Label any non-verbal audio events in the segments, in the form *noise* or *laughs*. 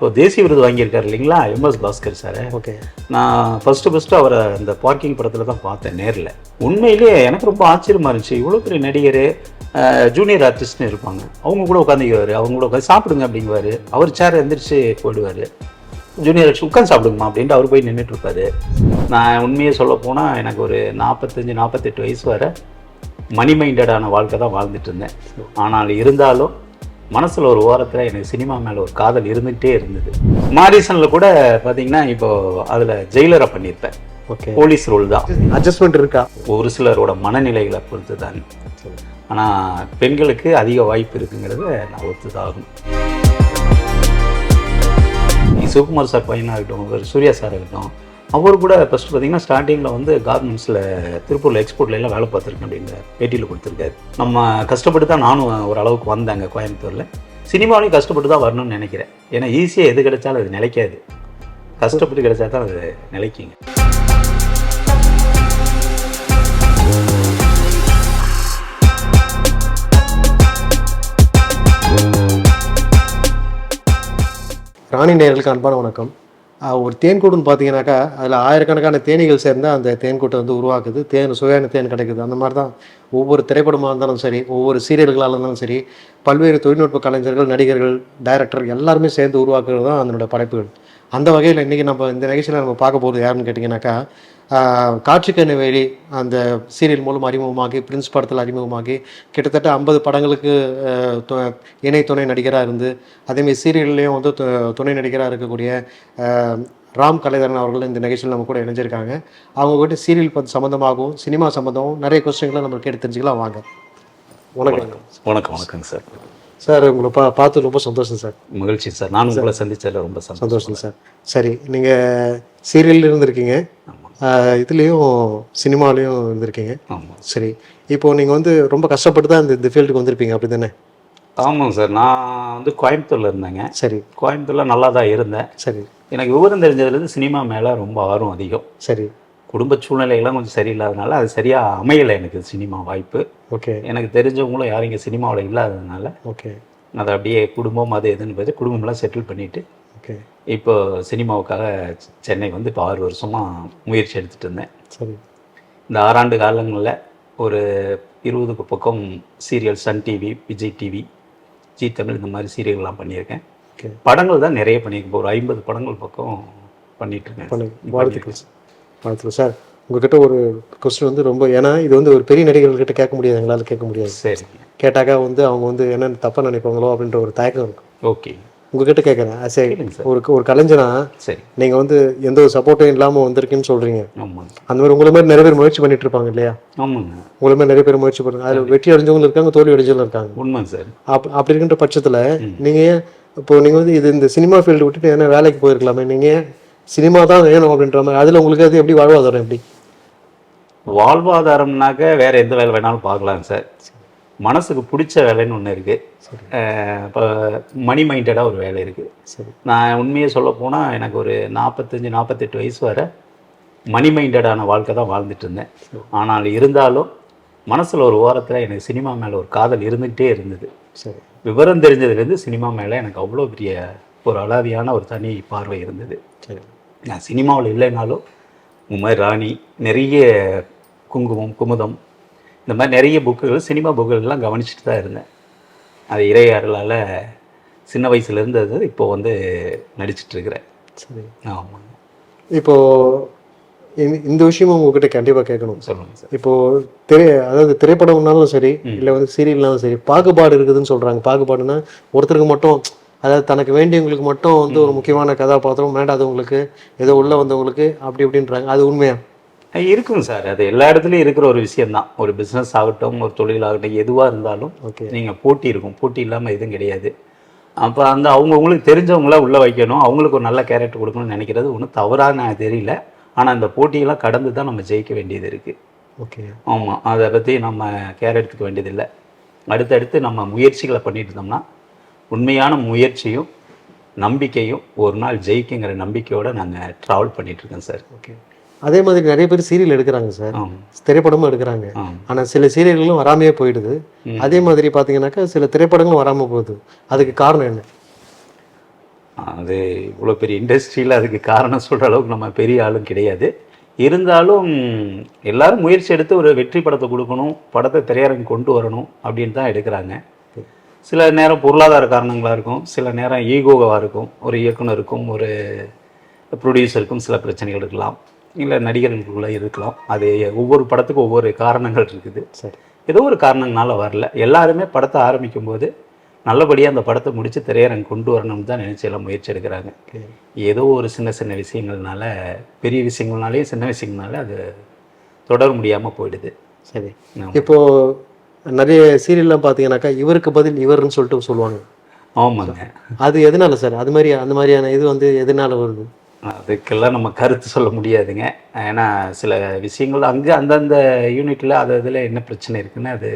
இப்போ தேசிய விருது வாங்கியிருக்காரு இல்லைங்களா? MS Bhaskar sir. ஓகே. நான் ஃபஸ்ட்டு ஃபஸ்ட்டு அவரை அந்த பார்க்கிங் படத்தில் தான் பார்த்தேன் நேரில். உண்மையிலேயே எனக்கு ரொம்ப ஆச்சரியமா இருந்துச்சு. இவ்வளோ பெரிய நடிகர் ஜூனியர் ஆர்டிஸ்ட்னு இருப்பாங்க. அவங்க கூட உட்காந்துக்குவார். அவங்க கூட உட்காந்து சாப்பிடுங்க அப்படிங்குவாரு. அவர் சேர் எந்திரிச்சு போயிடுவார். ஜூனியர் ஆர்டிஸ்ட் உட்காந்து சாப்பிடுங்கம்மா அப்படின்ட்டு அவர் போய் நின்றுட்டு இருப்பாரு நான் உண்மையை சொல்ல போனால் எனக்கு ஒரு நாற்பத்தஞ்சு நாற்பத்தெட்டு வயசு வரை மணி மைண்டடான வாழ்க்கை தான் வாழ்ந்துட்டு இருந்தேன். ஆனால் இருந்தாலும் மனசில் ஒரு ஓரத்தில் எனக்கு சினிமா மேலே ஒரு காதல் இருந்துகிட்டே இருந்தது. மாரிசனில் கூட பார்த்தீங்கன்னா இப்போ அதில் ஜெயிலரை பண்ணியிருப்பேன். ஓகே. போலீஸ் ரோல் தான். அட்ஜஸ்ட்மெண்ட் இருக்கா? ஒரு சிலரோட மனநிலைகளை பொறுத்து தான் ஆனால் பெண்களுக்கு அதிக வாய்ப்பு இருக்குங்கிறத நான் ஒத்துதாகும். சிவகுமார் சார் பையனாக இருக்கட்டும் சூர்யா சார் இருக்கட்டும் அவர் கூட ஃபஸ்ட்டு பார்த்தீங்கன்னா ஸ்டார்டிங்கில் வந்து கார்மெண்ட்ஸில் திருப்பூரில் எக்ஸ்போர்ட்லாம் வேலை பார்த்துருக்கேன் அப்படிங்கிற பேட்டியில் கொடுத்துருக்காரு. நம்ம கஷ்டப்பட்டு தான் நானும் ஒரு அளவுக்கு வந்தேங்க கோயம்புத்தூரில். சினிமாவிலையும் கஷ்டப்பட்டு தான் வரணும்னு நினைக்கிறேன். ஏன்னா ஈஸியாக எது கிடைச்சாலும் அது நிலைக்காது. கஷ்டப்பட்டு கிடைச்சா தான் அது நிலைக்குங்க. ராணி நேர்களுக்கு அன்பான வணக்கம். ஒரு தேன்கூடுன்னு பார்த்தீங்கன்னாக்கா அதில் ஆயிரக்கணக்கான தேனீகள் சேர்ந்தால் அந்த தேன்கூட்டை வந்து உருவாக்குது. தேன் சுவையான தேன் கிடைக்குது. அந்த மாதிரி தான் ஒவ்வொரு திரைப்படமாக இருந்தாலும் சரி ஒவ்வொரு சீரியல்களாக இருந்தாலும் சரி பல்வேறு தொழில்நுட்ப கலைஞர்கள் நடிகர்கள் டைரக்டர் எல்லாருமே சேர்ந்து உருவாக்குறது தான் அதனுடைய படைப்புகள். அந்த வகையில் இன்றைக்கி நம்ம இந்த நிகழ்ச்சியில் நம்ம பார்க்க போகிறது யாருன்னு கேட்டிங்கனாக்கா ஆஹ் காட்சிக்கண்ணு வேலி அந்த சீரியல் மூலம் அறிமுகமாகி பிரின்ஸ் படத்தில் அறிமுகமாகி கிட்டத்தட்ட ஐம்பது படங்களுக்கு இணை துணை நடிகராக இருந்து அதேமாதிரி சீரியல்லையும் வந்து துணை நடிகராக இருக்கக்கூடிய ராம் கலைதரன் அவர்கள் இந்த நிகழ்ச்சியில் நம்ம கூட இணைஞ்சிருக்காங்க. அவங்க கிட்ட சீரியல் சம்மந்தமாகவும் சினிமா சம்மந்தமாகவும் நிறைய கொஸ்டின்களை நம்ம கேட்டு தெரிஞ்சுக்கலாம். வாங்க. வணக்கம். வணக்கம். வணக்கங்க சார். சார் உங்களை பா பார்த்து ரொம்ப சந்தோஷம் சார். மகிழ்ச்சி சார். நான் உங்களை சந்திச்சதில் ரொம்ப சந்தோஷம். சந்தோஷம் சார். சரி நீங்கள் சீரியல்ல இருந்திருக்கீங்க. இதுலேயும் சினிமாலேயும் இருந்திருக்கீங்க. ஆமாம் சரி. இப்போ நீங்கள் வந்து ரொம்ப கஷ்டப்பட்டு தான் இந்த இந்த ஃபீல்டுக்கு வந்திருப்பீங்க. அப்படி தானே ஆமாங்க சார். நான் வந்து கோயம்புத்தூரில் இருந்தேங்க. சரி. கோயம்புத்தூரில் நல்லா தான் இருந்தேன். சரி. எனக்கு விவரம் தெரிஞ்சதுலேருந்து சினிமா மேலே ரொம்ப ஆர்வம் அதிகம். சரி. குடும்ப சூழ்நிலைகள்லாம் கொஞ்சம் சரியில்லாதனால அது சரியாக அமையலை எனக்கு சினிமா வாய்ப்பு. ஓகே. எனக்கு தெரிஞ்சவங்களும் யாரும் இங்கே சினிமாவில் இல்லாததுனால ஓகே. அதை அப்படியே குடும்பம் அது எதுன்னு பார்த்து குடும்பம்லாம் செட்டில் பண்ணிவிட்டு ஓகே. இப்போ சினிமாவுக்காக சென்னை வந்து இப்போ ஆறு வருஷமாக முயற்சி எடுத்துகிட்டு இருந்தேன். சரி. இந்த ஆறாண்டு காலங்களில் ஒரு இருபதுக்கு பக்கம் serial Sun TV Vijay TV Zee Tamil இந்த மாதிரி சீரியல்லாம் பண்ணியிருக்கேன். படங்கள் தான் நிறைய பண்ணியிருக்கேன். ஒரு ஐம்பது படங்கள் பக்கம் பண்ணிட்டு இருக்கேன். பண்ணு வாழ்த்துக்கள். சார் வாழ்த்துக்கள். சார் உங்ககிட்ட ஒரு கொஸ்டின் வந்து ரொம்ப ஏன்னா இது வந்து ஒரு பெரிய நடிகர்கள்கிட்ட கேட்க முடியாது எங்களால் கேட்க முடியாது. சரிங்க கேட்டாக்கா வந்து அவங்க வந்து என்னென்னு தப்பாக நினைப்பாங்களோ அப்படின்ற ஒரு தயக்கம் இருக்கும். ஓகே. உங்ககிட்ட கேட்குறேன் சார். ஒரு ஒரு கலைஞனா சரி. நீங்கள் வந்து எந்த ஒரு சப்போர்ட்டும் இல்லாமல் வந்திருக்குன்னு சொல்கிறீங்க அந்த மாதிரி உங்களை மாதிரி நிறைய பேர் முயற்சி பண்ணிட்டு இருப்பாங்க இல்லையா? ஆமாங்க. உங்களை மாதிரி நிறைய பேர் முயற்சி பண்ணுறாங்க அதில் வெற்றி அடைஞ்சவங்க இருக்காங்க தோல்வி அடைஞ்சவங்க இருக்காங்க. உண்மைங்க சார். அப் அப்படி இருக்கின்ற பட்சத்தில் நீங்கள் ஏன் இப்போ நீங்கள் வந்து இது இந்த சினிமா ஃபீல்டு விட்டுட்டு என்ன வேலைக்கு போயிருக்கலாமே நீங்கள் சினிமா தான் வேணும் அப்படின்ற மாதிரி அதில் உங்களுக்கு அது எப்படி வாழ்வாதாரம் எப்படி? வாழ்வாதாரம்னாக்க வேற எந்த வேலை வேணாலும் பார்க்கலாங்க சார். மனசுக்கு பிடிச்ச வேலைன்னு ஒன்று இருக்குது இப்போ மணி மைண்டடாக ஒரு வேலை இருக்குது சரி. நான் உண்மையை சொல்ல போனால் எனக்கு ஒரு நாற்பத்தஞ்சு நாற்பத்தெட்டு வயசு வரை மணி மைண்டடான வாழ்க்கை தான் வாழ்ந்துட்டு இருந்தேன். ஆனால் இருந்தாலும் மனசில் ஒரு ஓரத்தில் எனக்கு சினிமா மேலே ஒரு காதல் இருந்துகிட்டே இருந்தது. சரி. விவரம் தெரிஞ்சதுலேருந்து சினிமா மேலே எனக்கு அவ்வளோ பெரிய ஒரு அலாதியான ஒரு தனி பார்வை இருந்தது. சரி. நான் சினிமாவில் இல்லைனாலும் மாதிரி ராணி நிறைய குங்குமம் குமுதம் இந்த மாதிரி நிறைய புக்குகள் சினிமா புக்குகள் எல்லாம் கவனிச்சுட்டு தான் இருந்தேன். அது இறையாறலால் சின்ன வயசுலேருந்து அது இப்போ வந்து நடிச்சிட்டு இருக்கிறேன். சரி. ஆமாங்க இப்போ இந்த- விஷயமும் உங்ககிட்ட கண்டிப்பாக கேட்கணும். சொல்லுங்கள் சார். இப்போ திரை அதாவது திரைப்படம்னாலும் சரி இல்லை வந்து சீரியல்னாலும் சரி பாகுபாடு இருக்குதுன்னு சொல்கிறாங்க பாகுபாடுனா ஒருத்தருக்கு மட்டும் அதாவது தனக்கு வேண்டியவங்களுக்கு மட்டும் வந்து ஒரு முக்கியமான கதாபாத்திரம் வேண்டாதவங்களுக்கு ஏதோ உள்ள வந்தவங்களுக்கு அப்படி இப்படின்றாங்க. அது உண்மையா? அஹ் இருக்குங்க சார். அது எல்லா இடத்துலையும் இருக்கிற ஒரு விஷயம்தான். ஒரு பிஸ்னஸ் ஆகட்டும் ஒரு தொழில் ஆகட்டும் எதுவாக இருந்தாலும் ஓகே நீங்கள் போட்டி இருக்கும். போட்டி இல்லாமல் எதுவும் கிடையாது. அப்போ அந்த அவங்கவுங்களுக்கு தெரிஞ்சவங்கள உள்ளே வைக்கணும். அவங்களுக்கு ஒரு நல்ல கேரக்டர் கொடுக்கணும்னு நினைக்கிறது ஒன்றும் தவறாக நான் தெரியல. ஆனால் அந்த போட்டியெல்லாம் கடந்து தான் நம்ம ஜெயிக்க வேண்டியது இருக்குது ஓகே ஆமாம் அதை பற்றி நம்ம கேர் எடுத்துக்க வேண்டியதில்லை. அடுத்தடுத்து நம்ம முயற்சிகளை பண்ணிட்டு இருந்தோம்னா உண்மையான முயற்சியும் நம்பிக்கையும் ஒரு நாள் ஜெயிக்குங்கிற நம்பிக்கையோடு நாங்கள் ட்ராவல் பண்ணிகிட்ருக்கோம் சார். ஓகே அதே மாதிரி நிறைய பேர் சீரியல் எடுக்கிறாங்க சார். திரைப்படமும் எடுக்கிறாங்க. ஆனால் சில சீரியல்களும் வராமையே போயிடுது. அதே மாதிரி பார்த்தீங்கன்னாக்கா சில திரைப்படங்களும் வராமல் போகுது. அதுக்கு காரணம் என்ன? அது இவ்வளோ பெரிய இண்டஸ்ட்ரியில் அதுக்கு காரணம் சொல்கிற அளவுக்கு நம்ம பெரிய ஆளும் கிடையாது. இருந்தாலும் எல்லாரும் முயற்சி எடுத்து ஒரு வெற்றி படத்தை கொடுக்கணும் படத்தை திரையரங்கு கொண்டு வரணும் அப்படின்னு தான் எடுக்கிறாங்க. சில நேரம் பொருளாதார காரணங்களாக இருக்கும் சில நேரம் ஈகோவாக இருக்கும் ஒரு இயக்குனருக்கும் ஒரு ப்ரொடியூசருக்கும் சில பிரச்சனைகள் இருக்கலாம். இல்லை நடிகர்களுக்குள்ள இருக்கலாம். அது ஒவ்வொரு படத்துக்கும் ஒவ்வொரு காரணங்கள் இருக்குது. சரி. ஏதோ ஒரு காரணங்களால வரல. எல்லாருமே படத்தை ஆரம்பிக்கும் போது நல்லபடியாக அந்த படத்தை முடித்து திரையரங்கு கொண்டு வரணும்னு தான் நினச்சி எல்லாம் முயற்சி எடுக்கிறாங்க. ஏதோ ஒரு சின்ன சின்ன விஷயங்கள்னால பெரிய விஷயங்கள்னாலேயும் சின்ன விஷயங்கள்னால அது தொடர முடியாமல் போயிடுது. சரி. ஆமா. இப்போ நிறைய சீரியல்லாம் பார்த்தீங்கன்னாக்கா இவருக்கு பதில் இவர்னு சொல்லிட்டு சொல்லுவாங்க. ஆமாங்க. அது எதனால சார்? அது மாதிரி அந்த மாதிரியான இது வந்து எதனால வருது? அதுக்கெல்லாம் நம்ம கருத்து சொல்ல முடியாதுங்க. ஏன்னா சில விஷயங்கள் அங்கே அந்தந்த யூனிட்டில் அது இதில் என்ன பிரச்சனை இருக்குன்னு அது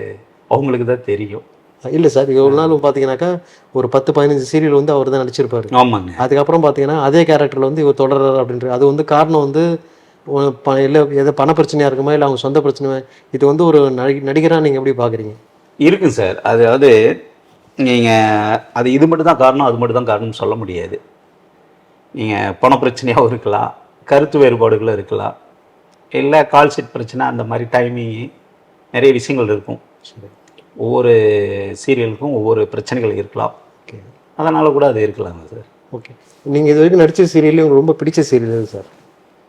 அவங்களுக்கு தான் தெரியும். இல்லை சார் இவ்வளோ நாள் பார்த்தீங்கன்னாக்கா ஒரு பத்து பதினஞ்சு சீரியல் வந்து அவர் தான் நடிச்சிருப்பாரு. ஆமாங்க. அதுக்கப்புறம் பார்த்தீங்கன்னா அதே கேரக்டரில் வந்து இவர் தொடர்றாரு அப்படின்ற அது வந்து காரணம் வந்து ப- இல்லை எதோ பண பிரச்சனையாக இருக்குமா இல்லை அவங்க சொந்த பிரச்சனை இது வந்து ஒரு நடி நடிகராக நீங்கள் எப்படி பார்க்குறீங்க இருக்குங்க சார். அதாவது நீங்கள் அது இது மட்டும் தான் காரணம் அது மட்டும் தான் காரணம்னு சொல்ல முடியாது. நீங்கள் பண பிரச்சனையாகவும் இருக்கலாம் கருத்து வேறுபாடுகளும் இருக்கலாம். இல்லை கால் ஷீட் பிரச்சனை அந்த மாதிரி டைமிங் நிறைய விஷயங்கள் இருக்கும். ஒவ்வொரு சீரியலுக்கும் ஒவ்வொரு பிரச்சனைகள் இருக்கலாம். ஓகே. அதனால் கூட அது இருக்கலாங்க சார். ஓகே. நீங்கள் இது வரைக்கும் நடித்த சீரியல்லே ரொம்ப பிடிச்ச சீரியல் எது சார்?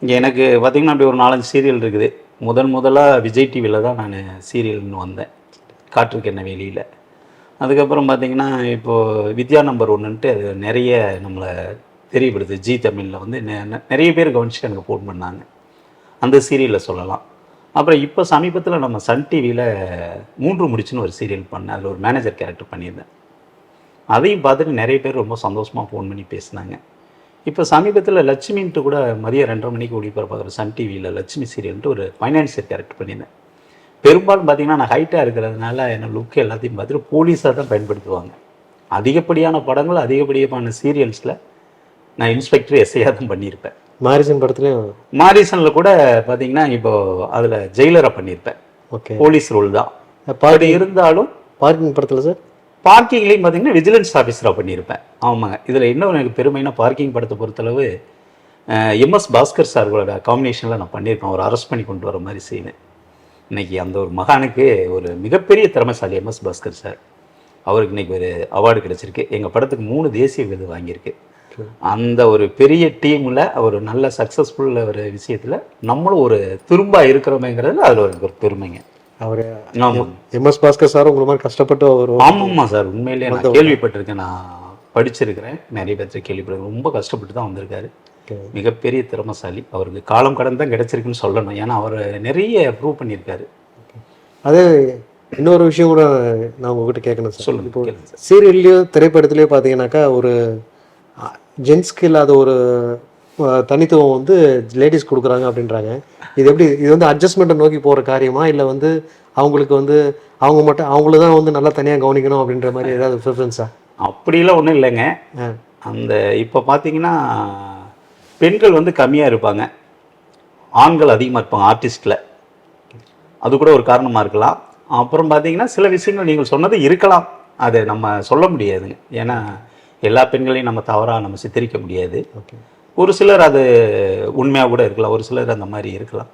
இங்கே எனக்கு பார்த்தீங்கன்னா அப்படி ஒரு நாலஞ்சு சீரியல் இருக்குது. முதன் முதலாக விஜய் டிவியில் தான் நான் சீரியல்னு வந்தேன். காற்றுக்கு என்ன வெளியில். அதுக்கப்புறம் பார்த்தீங்கன்னா இப்போது வித்யா நம்பர் ஒன்றுன்ட்டு அது நிறைய நம்மளை தெரியப்படுது. ஜி தமிழில் வந்து நெ- நிறைய பேர் கவனிச்சு எனக்கு ஃபோன் பண்ணாங்க. அந்த சீரியலில் சொல்லலாம். அப்புறம் இப்போ சமீபத்தில் நம்ம சன் டிவியில் மூன்று முடிச்சுன்னு ஒரு சீரியல் பண்ணேன் அதில் ஒரு மேனேஜர் கேரக்டர் பண்ணியிருந்தேன். அதையும் பார்த்துட்டு நிறைய பேர் ரொம்ப சந்தோஷமாக ஃபோன் பண்ணி பேசினாங்க. இப்போ சமீபத்தில் லட்சுமின்ட்டு கூட மதியம் ரெண்டரை மணிக்கு ஒளிபரப்பாகிற சன் டிவியில் லட்சுமி சீரியல்ட்டு ஒரு ஃபைனான்சியர் கேரக்டர் பண்ணியிருந்தேன். பெரும்பாலும் பார்த்திங்கன்னா நான் ஹைட்டாக இருக்கிறதுனால என்ன லுக் எல்லாத்தையும் பார்த்துட்டு போலீஸாக தான் பயன்படுத்துவாங்க. அதிகப்படியான படங்கள் அதிகப்படியான சீரியல்ஸில் நான் இன்ஸ்பெக்டர் எஸ்ஐயாக தான் பண்ணியிருப்பேன். மாரிசன் படத்துலையும் மாரிசனில் கூட பார்த்தீங்கன்னா இப்போ அதில் ஜெயிலரை பண்ணியிருப்பேன். ஓகே. போலீஸ் ரோல் தான். அப்படி இருந்தாலும் பார்க்கிங் படத்தில் சார்? பார்க்கிங்லேயும் பார்த்தீங்கன்னா விஜிலன்ஸ் ஆஃபீஸராக பண்ணியிருப்பேன். ஆமாங்க இதில் இன்னும் எனக்கு பெருமைனா பார்க்கிங் படத்தை பொறுத்தளவு எம்எஸ் பாஸ்கர் சார்களோட காம்பினேஷனில் நான் பண்ணியிருக்கேன் ஒரு அரெஸ்ட் பண்ணி கொண்டு வர மாதிரி சீனு இன்னைக்கு அந்த ஒரு மகானுக்கு ஒரு மிகப்பெரிய திறமைசாலி எம்எஸ் பாஸ்கர் சார். அவருக்கு இன்னைக்கு ஒரு அவார்டு கிடைச்சிருக்கு. எங்கள் படத்துக்கு மூணு தேசிய விருது வாங்கியிருக்கு. அந்த ஒரு பெரிய டீமில் ஒரு நல்ல சக்ஸஸ்ஃபுல் ஒரு விஷயத்தில் நம்மளும் ஒரு துரும்பா இருக்கிறோமேங்கிறதுல அதில் ஒரு பெருமைங்க. அவர் ஆமாம் எம்எஸ் பாஸ்கர் சார் உங்களை மாதிரி கஷ்டப்பட்டு அவர் ஆமாம்மா சார். உண்மையிலேயே நான் கேள்விப்பட்டிருக்கேன். நான் படிச்சிருக்கிறேன். நிறைய பேர்த்து கேள்விப்பட்டிருக்கேன். ரொம்ப கஷ்டப்பட்டு தான் வந்திருக்காரு. மிகப்பெரிய திறமசாலி. அவருக்கு காலம் கடந்து தான் கிடைச்சிருக்குன்னு சொல்லணும். ஏன்னா அவர் நிறைய ப்ரூவ் பண்ணியிருக்காரு. அதே இன்னொரு விஷயம் கூட நான் உங்ககிட்ட கேட்கணும் சார். சொல்லுங்க. இப்போ. சீரியல்லையோ திரைப்படத்துலையோ பார்த்தீங்கன்னாக்கா ஒரு ஜென்ஸ்க்கு இல்லாத ஒரு தனித்துவம் வந்து லேடிஸ் கொடுக்குறாங்க அப்படின்றாங்க. இது எப்படி இது வந்து அட்ஜஸ்ட்மெண்ட்டை நோக்கி போகிற காரியமா? இல்லை வந்து அவங்களுக்கு வந்து அவங்க மட்டும் அவங்கள தான் வந்து நல்லா தனியாக கவனிக்கணும் அப்படின்ற மாதிரி ஏதாவது ப்ரிஃபரன்ஸா அப்படிலாம் ஒன்றும் இல்லைங்க. அந்த இப்போ பார்த்தீங்கன்னா பெண்கள் வந்து கம்மியாக இருப்பாங்க. ஆண்கள் அதிகமாக இருப்பாங்க ஆர்டிஸ்டில் அது கூட ஒரு காரணமாக இருக்கலாம். அப்புறம் பார்த்தீங்கன்னா சில விஷயங்கள் நீங்கள் சொன்னது இருக்கலாம். அதை நம்ம சொல்ல முடியாதுங்க. ஏன்னா எல்லா பெண்களையும் நம்ம தவறாக நம்ம சித்தரிக்க முடியாது. ஒரு சிலர் அது உண்மையாக கூட இருக்கலாம் ஒரு சிலர் அந்த மாதிரி இருக்கலாம்.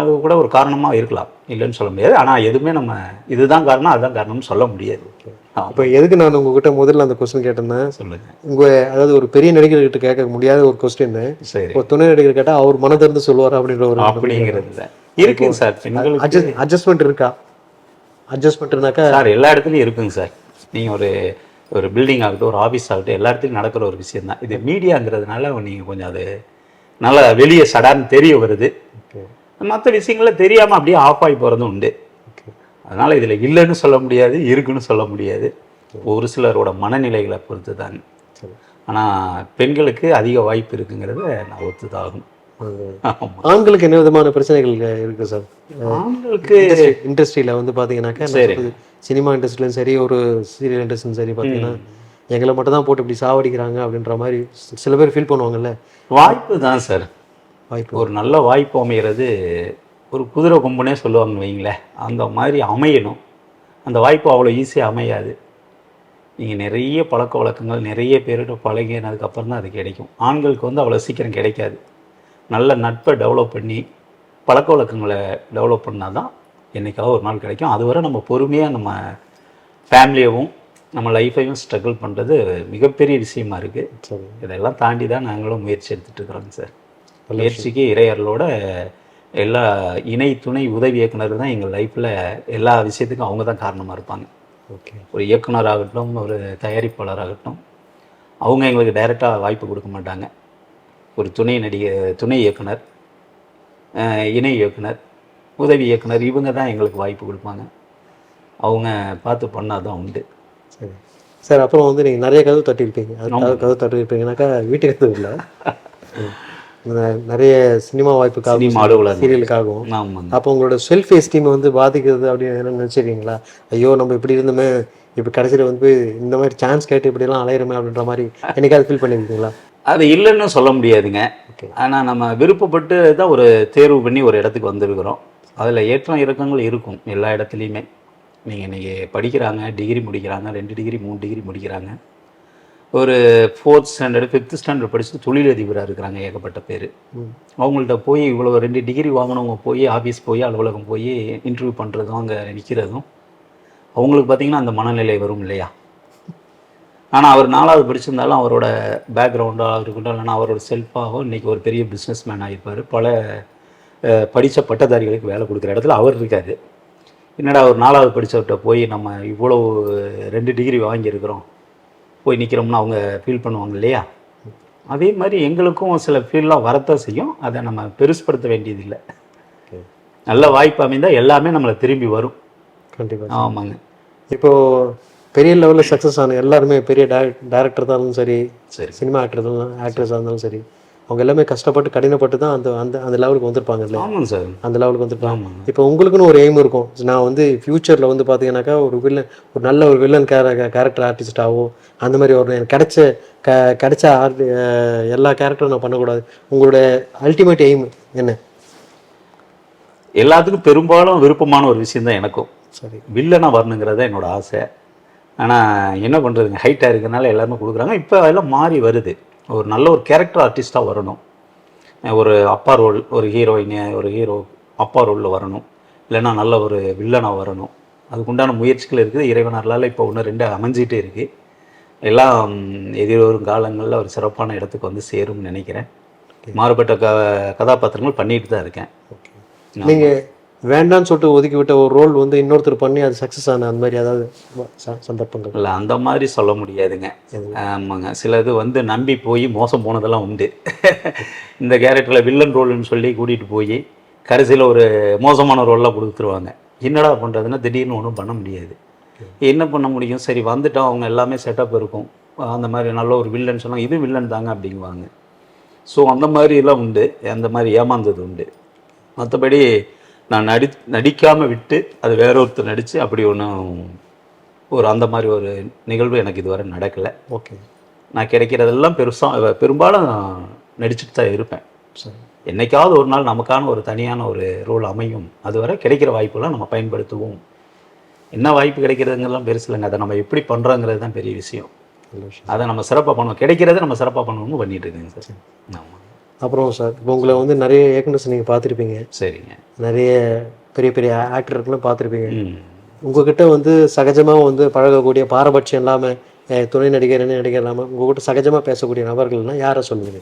அது கூட ஒரு காரணமாக இருக்கலாம் இல்லைன்னு சொல்ல முடியாது. ஆனால் எதுவுமே நம்ம இதுதான் காரணம் அதுதான் காரணம்னு சொல்ல முடியாது. இப்போ எதுக்கு நான் உங்ககிட்ட முதல்ல அந்த கொஸ்டின் கேட்டேன்னா சொல்லுங்க. உங்கள் அதாவது ஒரு பெரிய நடிகர்கிட்ட கேட்க முடியாத ஒரு கொஸ்டின் சரி. ஒரு துணை நடிகர் கேட்டால் அவர் மனதிறந்து சொல்லுவார் அப்படின்ற ஒரு அப்படிங்கிறது இருக்குங்க சார் பெண்களுக்கு அட்ஜஸ்ட் அட்ஜஸ்ட்மெண்ட் இருக்கா? அட்ஜஸ்ட்மெண்ட்னாக்கா சார் எல்லா இடத்துலையும் இருக்குங்க சார். நீங்கள் ஒரு ஒரு பில்டிங் ஆகட்டும் ஒரு ஆஃபீஸ் ஆகட்டும் எல்லா இடத்துலையும் நடக்கிற ஒரு விஷயம் தான் இது மீடியாங்கிறதுனால நீங்கள் கொஞ்சம் அது நல்லா வெளியே சடான்னு தெரிய வருது. மற்ற விஷயங்கள தெரியாமல் அப்படியே ஆஃப் ஆகி போகிறதும் உண்டு. அதனால் இதில் இல்லைன்னு சொல்ல முடியாது இருக்குன்னு சொல்ல முடியாது. ஒரு சிலரோட மனநிலைகளை பொறுத்து சரி. ஆனால் பெண்களுக்கு அதிக வாய்ப்பு இருக்குங்கிறத நான் ஒத்துதாகும் ஆண்களுக்கு என்ன விதமான பிரச்சனைகள் இருக்கு சார் ஆண்களுக்கு இண்டஸ்ட்ரியில் வந்து பார்த்தீங்கன்னாக்கா சரி. சினிமா இண்டஸ்ட்ரியிலும் சரி ஒரு சீரியல் இண்டஸ்ட்ரியும் சரி பார்த்தீங்கன்னா எங்களை மட்டும் தான் போட்டு இப்படி சாவடிக்கிறாங்க அப்படின்ற மாதிரி சில பேர் ஃபீல் பண்ணுவாங்கல்ல? வாய்ப்பு தான் சார் வாய்ப்பு. ஒரு நல்ல வாய்ப்பு அமைகிறது ஒரு குதிரை கொம்புனே சொல்லுவாங்க வைங்களேன். அந்த மாதிரி அமையணும். அந்த வாய்ப்பு அவ்வளோ ஈஸியாக அமையாது. நீங்கள் நிறைய பழக்க வழக்கங்கள் நிறைய பேர்கிட்ட பழகினதுக்கப்புறம் தான் அது கிடைக்கும். ஆண்களுக்கு வந்து அவ்வளோ சீக்கிரம் கிடைக்காது. நல்ல நட்பை டெவலப் பண்ணி பழக்க வழக்கங்களை டெவலப் பண்ணால் தான் என்றைக்காவது ஒரு நாள் கிடைக்கும். அதுவரை நம்ம பொறுமையாக நம்ம ஃபேமிலியவும் நம்ம லைஃப்பையும் ஸ்ட்ரகிள் பண்ணுறது மிகப்பெரிய விஷயமா இருக்குது இதெல்லாம் தாண்டி தான் நாங்களும் முயற்சி எடுத்துகிட்டு இருக்கிறோங்க சார். முயற்சிக்கு இறையர்களோட எல்லா இணை துணை உதவி இயக்குனர் தான் எங்கள் லைஃப்பில் எல்லா விஷயத்துக்கும் அவங்க தான் காரணமாக இருப்பாங்க. ஓகே. ஒரு இயக்குனராகட்டும் ஒரு தயாரிப்பாளராகட்டும் அவங்க எங்களுக்கு டைரெக்டாக வாய்ப்பு கொடுக்க மாட்டாங்க. ஒரு துணை நடிகை துணை இயக்குனர் இணை இயக்குனர் உதவி இயக்குனர் இவங்க தான் எங்களுக்கு வாய்ப்பு கொடுப்பாங்க. அவங்க பார்த்து பண்ணால் தான் உண்டு. சரி. சார் அப்புறம் வந்து நீங்கள் நிறைய கதவு தட்டியிருப்பீங்க. அதுக்காக கதவு தட்டியிருப்பீங்கனாக்கா வீட்டுக்கு கதவு இல்லை. *laughs* நிறைய சினிமா அலுவலகம் சீரியலுக்காகவும். அப்போ உங்களோட செல்ஃப் எஸ்டீம் வந்து பாதிக்கிறது அப்படின்னு நினச்சிருக்கீங்களா? ஐயோ நம்ம இப்படி இருந்தோமே இப்போ கடைசியில் வந்து இந்த மாதிரி சான்ஸ் கேட்டு இப்படிலாம் அலையிறமே அப்படின்ற மாதிரி என்னைக்காவது ஃபீல் பண்ணியிருக்கீங்களா? அது இல்லைன்னு சொல்ல முடியாதுங்க. ஆனால் நம்ம விருப்பப்பட்டு தான் ஒரு தேர்வு பண்ணி ஒரு இடத்துக்கு வந்திருக்கிறோம். அதில் ஏற்றம் இறக்கங்கள் இருக்கும் எல்லா இடத்துலையுமே. நீங்கள் இன்றைக்கி படிக்கிறாங்க டிகிரி முடிக்கிறாங்க ரெண்டு டிகிரி மூணு டிகிரி முடிக்கிறாங்க. ஒரு ஃபோர்த் ஸ்டாண்டர்டு ஃபிஃப்த் ஸ்டாண்டர்ட் படித்து தொழிலதிபராக இருக்கிறாங்க ஏகப்பட்ட பேர். அவங்கள்ட்ட போய் இவ்வளோ ரெண்டு டிகிரி வாங்கினவங்க போய் ஆஃபீஸ் போய் அலுவலகம் போய் இன்டர்வியூ பண்ணுறதும் அங்கே நிற்கிறதும் அவங்களுக்கு பார்த்தீங்கன்னா அந்த மனநிலை வரும் இல்லையா? ஆனால் அவர் நாலாவது படிச்சிருந்தாலும் அவரோட பேக்ரவுண்டாக இருக்கட்டும் இல்லைன்னா அவரோட செல்ஃபாகவும் இன்றைக்கி ஒரு பெரிய பிஸ்னஸ் மேன் ஆகிருப்பார் பல படித்த பட்டதாரிகளுக்கு வேலை கொடுக்குற இடத்துல அவர் இருக்காரு. என்னடா ஒரு நாலாவது படித்தவர்கிட்ட போய் நம்ம இவ்வளோ ரெண்டு டிகிரி வாங்கியிருக்கிறோம். போய் நிற்கிறோம்னு அவங்க ஃபீல் பண்ணுவாங்க இல்லையா? அதே மாதிரி எங்களுக்கும் சில ஃபீல்லாம் வரத்தான் செய்யும். அதை நம்ம பெருசுப்படுத்த வேண்டியதில்லை. நல்ல வாய்ப்பு அமைந்தால் எல்லாமே நம்மளை திரும்பி வரும். கண்டிப்பாக ஆமாங்க. இப்போ பெரிய லெவலில் சக்ஸஸ் ஆன எல்லாருமே பெரிய டேரக்டர் இருந்தாலும் சரி சரி. சினிமா ஆக்டர் இருந்தாலும் ஆக்ட்ரஸாக இருந்தாலும் சரி அவங்க எல்லாமே கஷ்டப்பட்டு கடினப்பட்டு தான் அந்த அந்த அந்த லெவலுக்கு வந்திருப்பாங்க இல்லையா? ஆமாங்க சார். அந்த லெவலுக்கு வந்திருப்பாங்க. இப்போ உங்களுக்குன்னு ஒரு எய்ம் இருக்கும். நான் வந்து ஃப்யூச்சரில் வந்து பார்த்தீங்கன்னாக்கா ஒரு வில்லன் ஒரு நல்ல ஒரு வில்லன் கேர கேரக்டர் ஆர்டிஸ்டாவோ அந்த மாதிரி ஒரு எனக்கு கிடைச்ச க கிடைச்ச ஆர்ட் எல்லா கேரக்டரும் நான் பண்ணக்கூடாது. உங்களோட அல்டிமேட் எய்ம் என்ன? எல்லாத்துக்கும் பெரும்பாலும் விருப்பமான ஒரு விஷயம் தான் எனக்கும். சரி. வில்லனாக வரணுங்கிறது தான் என்னோட ஆசை. ஆனால் என்ன பண்ணுறதுங்க ஹைட்டாக இருக்கிறனால எல்லாருமே கொடுக்குறாங்க. இப்போ எல்லாம் மாறி வருது. ஒரு நல்ல ஒரு கேரக்டர் ஆர்டிஸ்ட்டாக வரணும். ஒரு அப்பா ரோல் ஒரு ஹீரோயின் ஒரு ஹீரோ அப்பா ரோலில் வரணும். இல்லைன்னா நல்ல ஒரு வில்லனாக வரணும். அதுக்குண்டான முயற்சிகள் இருக்குது. இறைவனர்களால் இப்போ ஒன்று ரெண்டு அமைஞ்சிட்டே இருக்குது எல்லாம் எதிர்வரும் காலங்களில் ஒரு சிறப்பான இடத்துக்கு வந்து சேரும்னு நினைக்கிறேன். மாறுபட்ட க கதாபாத்திரங்கள் பண்ணிட்டு தான் இருக்கேன். ஓகே. நீங்கள் வேண்டான்னு சொல்லிட்டு ஒதுக்கி விட்ட ஒரு ரோல் வந்து இன்னொருத்தர் பண்ணி அது சக்ஸஸ் ஆன அந்த மாதிரி ஏதாவது சந்தர்ப்பங்கள்? இல்லை அந்த மாதிரி சொல்ல முடியாதுங்க. ஆமாங்க. சிலது வந்து நம்பி போய் மோசம் போனதெல்லாம் உண்டு. இந்த கேரக்டரில் வில்லன் ரோல்னு சொல்லி கூட்டிகிட்டு போய் கடைசியில் ஒரு மோசமான ரோல்லாம் கொடுத்துருவாங்க. என்னடா பண்ணுறதுன்னா திடீர்னு ஒன்றும் பண்ண முடியாது. என்ன பண்ண முடியும்? சரி வந்துட்டோம். அவங்க எல்லாமே செட்டப் இருக்கும். அந்த மாதிரி நல்ல ஒரு வில்லன் சொன்னாங்க இது வில்லன் தாங்க அப்படிங்குவாங்க. ஸோ அந்த மாதிரிலாம் உண்டு. அந்த மாதிரி ஏமாந்தது உண்டு. மற்றபடி நான் நடி நடிக்காமல் விட்டு அது வேற ஒருத்தர் நடித்து அப்படி ஒன்றும் ஒரு அந்த மாதிரி ஒரு நிகழ்வு எனக்கு இதுவரை நடக்கலை. ஓகே. நான் கிடைக்கிறதெல்லாம் பெருசாக பெரும்பாலும் நடிச்சுட்டு தான் இருப்பேன். சரி. என்னைக்காவது ஒரு நாள் நமக்கான ஒரு தனியான ஒரு ரோல் அமையும். அதுவரை கிடைக்கிற வாய்ப்பெல்லாம் நம்ம பயன்படுத்துவோம். என்ன வாய்ப்பு கிடைக்கிறதுங்கெல்லாம் பெருசு இல்லைங்க அதை நம்ம எப்படி பண்ணுறோங்கிறது தான் பெரிய விஷயம். அதை நம்ம சிறப்பாக பண்ணுவோம் கிடைக்கிறத நம்ம சிறப்பாக பண்ணணும்னு பண்ணிட்டு இருக்கேங்க சார். ஆமாம் அப்புறம் சார் இப்போ உங்களை வந்து நிறைய இயக்குனர்ஸ் நீங்கள் பார்த்துருப்பீங்க. சரிங்க. நிறைய பெரிய பெரிய ஆக்டர்களும் பார்த்துருப்பீங்க. உங்ககிட்ட வந்து சகஜமாக வந்து பழகக்கூடிய பாரபட்சம் இல்லாமல் துணை நடிகர் என்ன நடிகர் இல்லாமல் உங்ககிட்ட சகஜமாக பேசக்கூடிய நபர்கள்னா யாரை சொல்லுவீங்க?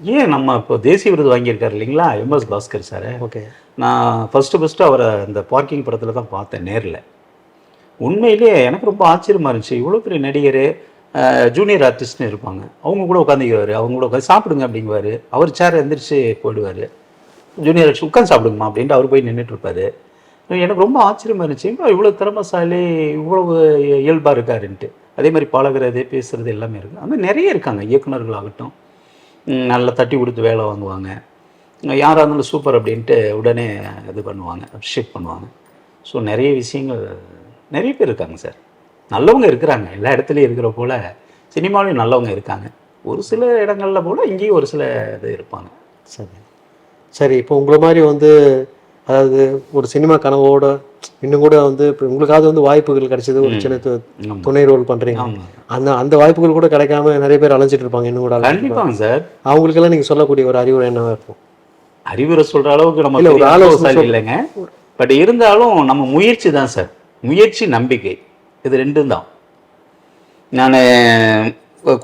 ஏன் நம்ம இப்போ தேசிய விருது வாங்கியிருக்காரு இல்லைங்களா? MS Bhaskar sir. ஓகே. நான் ஃபஸ்ட்டு ஃபஸ்ட்டு அவரை அந்த பார்க்கிங் படத்தில் தான் பார்த்தேன் நேரில். உண்மையிலேயே எனக்கு ரொம்ப ஆச்சரியமா இருந்துச்சு. இவ்வளோ பெரிய நடிகர் ஜூனியர் ஆர்டிஸ்ட்னு இருப்பாங்க. அவங்க கூட உட்காந்துக்குவார் அவங்க கூட உட்காந்து சாப்பிடுங்க அப்படிங்குவார். அவர் சேர் எந்திரிச்சு போயிடுவார். ஜூனியர் ஆர்டிஸ்ட் உட்காந்து சாப்பிடுங்கம்மா அப்படின்ட்டு அவர் போய் நின்றுட்டு இருப்பார். எனக்கு ரொம்ப ஆச்சரியமா இருந்துச்சு. இவ்வளோ திறமசாலி இவ்வளவு இயல்பாக இருக்காருன்ட்டு. அதே மாதிரி பழகுறது பேசுகிறது எல்லாமே இருக்குது அந்த மாதிரி நிறைய இருக்காங்க. இயக்குனர்களாகட்டும் ஆகட்டும் நல்லா தட்டி கொடுத்து வேலை வாங்குவாங்க. யாராக இருந்தாலும் சூப்பர் அப்படின்ட்டு உடனே இது பண்ணுவாங்க. அப்ரிஷியேட் பண்ணுவாங்க. ஸோ நிறைய விஷயங்கள் நிறைய பேர் இருக்காங்க சார். நல்லவங்க இருக்கிறாங்க. எல்லா இடத்துலையும் இருக்கிற போல சினிமாலையும் நல்லவங்க இருக்காங்க. ஒரு சில இடங்கள்ல போல இங்கேயும் ஒரு சில இது இருப்பாங்க. சரி. சரி இப்போ உங்களை மாதிரி வந்து அதாவது ஒரு சினிமா கனவோட இன்னும் கூட வந்து இப்போ உங்களுக்காவது வந்து வாய்ப்புகள் கிடைச்சது ஒரு சின்ன. துணை ரோல் பண்றீங்க. அந்த அந்த வாய்ப்புகள் கூட கிடைக்காம நிறைய பேர் அலைஞ்சிட்டு இருப்பாங்க இன்னும் கூட. கண்டிப்பாங்க சார். அவங்களுக்கெல்லாம் நீங்க சொல்லக்கூடிய ஒரு அறிவுரை என்னவா இருக்கும்? அறிவுரை சொல்ற அளவுக்கு நம்ம ஒரு ஆலோசனை இல்லைங்க. பட் இருந்தாலும் நம்ம முயற்சி தான் சார். முயற்சி நம்பிக்கை. இது ரெண்டும் தான். நான்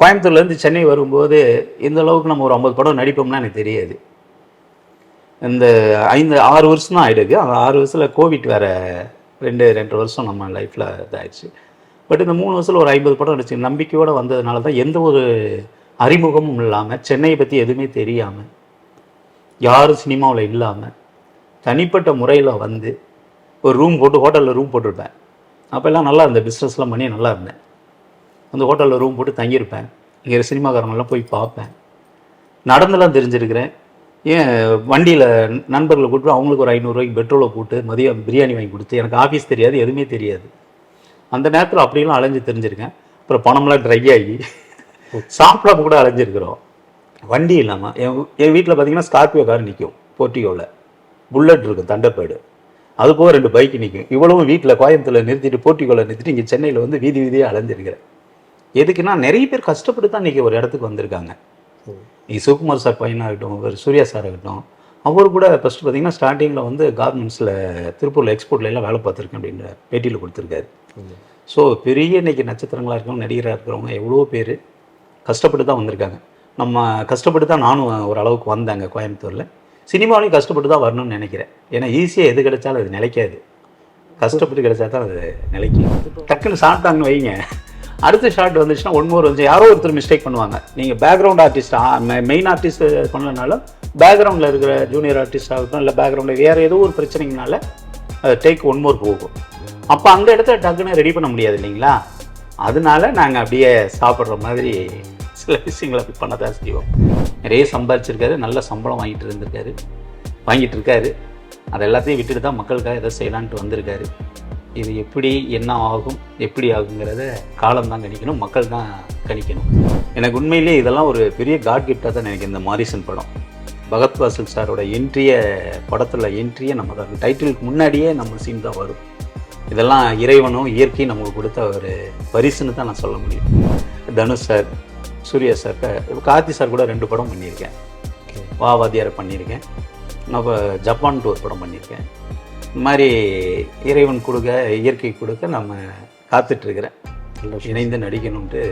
கோயம்புத்தூர்லேருந்து சென்னை வரும்போது இந்த அளவுக்கு நம்ம ஒரு ஐம்பது படம் நடிப்போம்னா எனக்கு தெரியாது. இந்த ஐந்து ஆறு வருஷம் தான் ஆகிடுது அந்த ஆறு வருஷத்தில் கோவிட் வேறு ரெண்டு ரெண்டரை வருஷம் நம்ம லைஃப்பில் இதாகிடுச்சு பட் இந்த மூணு வருஷத்தில் ஒரு ஐம்பது படம் நடிச்சு நம்பிக்கையோடு வந்ததுனால தான் எந்த ஒரு அறிமுகமும் இல்லாமல் சென்னையை பற்றி எதுவுமே தெரியாமல் யாரும் சினிமாவில் இல்லாமல் தனிப்பட்ட முறையில் வந்து ஒரு ரூம் போட்டு ஹோட்டலில் ரூம் போட்டிருப்பேன். அப்போல்லாம் நல்லா இருந்தேன். பிஸ்னஸ்லாம் பண்ணி நல்லா இருந்தேன். அந்த ஹோட்டலில் ரூம் போட்டு தங்கியிருப்பேன். இங்கே சினிமாக்காரங்கெல்லாம் போய் பார்ப்பேன். நடந்தெல்லாம் தெரிஞ்சிருக்கிறேன். ஏன் வண்டியில் நண்பர்களை கூப்பிட்டு அவங்களுக்கு ஒரு ஐநூறுரூவாய்க்கு பெட்ரோலை போட்டு மதியம் பிரியாணி வாங்கி கொடுத்து எனக்கு ஆஃபீஸ் தெரியாது எதுவுமே தெரியாது. அந்த நேரத்தில் அப்படிலாம் அலைஞ்சு தெரிஞ்சிருக்கேன். அப்புறம் பணம்லாம் ட்ரை ஆகி சாப்பிடாம கூட அலைஞ்சிருக்கிறோம். வண்டி இல்லாமல் என் என் வீட்டில் பார்த்தீங்கன்னா ஸ்கார்பியோ கார் நிற்கும் போர்ட்டியோவில் புல்லட் இருக்கும் தண்டப்பேடு அது போக ரெண்டு பைக் நிற்கும் இவ்வளவும் வீட்டில் கோயம்புத்தூரில் நிறுத்திட்டு போர்ட்டிகோவில் நிறுத்திட்டு இங்கே சென்னையில் வந்து வீதி வீதியாக அலைஞ்சிருக்கிறேன் எதுக்குன்னா நிறைய பேர் கஷ்டப்பட்டு தான் இன்றைக்கி ஒரு இடத்துக்கு வந்திருக்காங்க. நீ சிவகுமார் சார் பையனாகட்டும் ஒரு சூர்யா சார் ஆகட்டும் அவர் கூட ஃபஸ்ட்டு பார்த்தீங்கன்னா ஸ்டார்டிங்கில் வந்து கார்மெண்ட்ஸில் திருப்பூரில் எக்ஸ்போர்ட்ல எல்லாம் வேலை பார்த்துருக்கேன் அப்படின்ற பேட்டியில் கொடுத்துருக்காரு. ஸோ பெரிய இன்றைக்கி நட்சத்திரங்களாக இருக்கவங்க நடிகராக இருக்கிறவங்க எவ்வளோ பேர் கஷ்டப்பட்டு தான் வந்திருக்காங்க. நம்ம கஷ்டப்பட்டு தான் நானும் ஒரு அளவுக்கு வந்தேங்க கோயம்புத்தூரில். சினிமாவிலையும் கஷ்டப்பட்டு தான் வரணும்னு நினைக்கிறேன். ஏன்னா ஈஸியாக எது கிடைச்சாலும் அது நிலைக்காது. கஷ்டப்பட்டு கிடைச்சா தான் அது நிலைக்கும். டக்குன்னு சாப்பிட்டாங்கன்னு வைங்க. அடுத்த ஷாட் வந்துச்சுன்னா ஒன் மோர் வந்து யாரோ ஒருத்தர் மிஸ்டேக் பண்ணுவாங்க. நீங்கள் பேக்ரவுண்ட் ஆர்டிஸ்ட் மெயின் ஆர்டிஸ்ட் பண்ணலனாலும் பேக்ரவுண்டில் இருக்கிற ஜூனியர் ஆர்டிஸ்ட் ஆகட்டும் இல்லை பேக்ரவுண்டில் வேறு ஏதோ ஒரு பிரச்சனைங்கனால அது டேக் ஒன் மோர் போகும். அப்போ அந்த இடத்துல டக்குன்னு ரெடி பண்ண முடியாது இல்லைங்களா? அதனால நாங்கள் அப்படியே சாப்பிட்ற மாதிரி சில விஷயங்களை அப்படி பண்ண தான் செய்வோம். நிறைய சம்பாதிச்சிருக்காரு நல்ல சம்பளம் வாங்கிட்டு இருந்திருக்காரு வாங்கிட்டு இருக்காரு. அதை எல்லாத்தையும் விட்டுட்டு தான் மக்களுக்காக எதை செய்யலான்ட்டு வந்திருக்காரு. இது எப்படி என்ன ஆகும் எப்படி ஆகுங்கிறத காலம் தான் கணிக்கணும் மக்கள் தான் கணிக்கணும். எனக்கு உண்மையிலேயே இதெல்லாம் ஒரு பெரிய காட் கிஃப்டாக தான் எனக்கு இந்த மாரிசன் படம். பகத் வாசல் சாரோட என்ட்ரியை படத்தில் என்ட்ரியை நம்ம தான். டைட்டிலுக்கு முன்னாடியே நம்ம சீன் தான் வரும். இதெல்லாம் இறைவனும் இயற்கையும் நமக்கு கொடுத்த ஒரு பரிசுன்னு தான் நான் சொல்ல முடியும். Dhanush sir Suriya sir Karthi sir கூட ரெண்டு படம் பண்ணியிருக்கேன். வா வாத்தியாரை பண்ணியிருக்கேன். இப்போ ஜப்பான் டூர் படம் பண்ணியிருக்கேன். இந்த மாதிரி இறைவன் கொடுக்க இயற்கை கொடுக்க நம்ம காத்துட்ருக்கிறேன் இணைந்து நடிக்கணும்ட்டு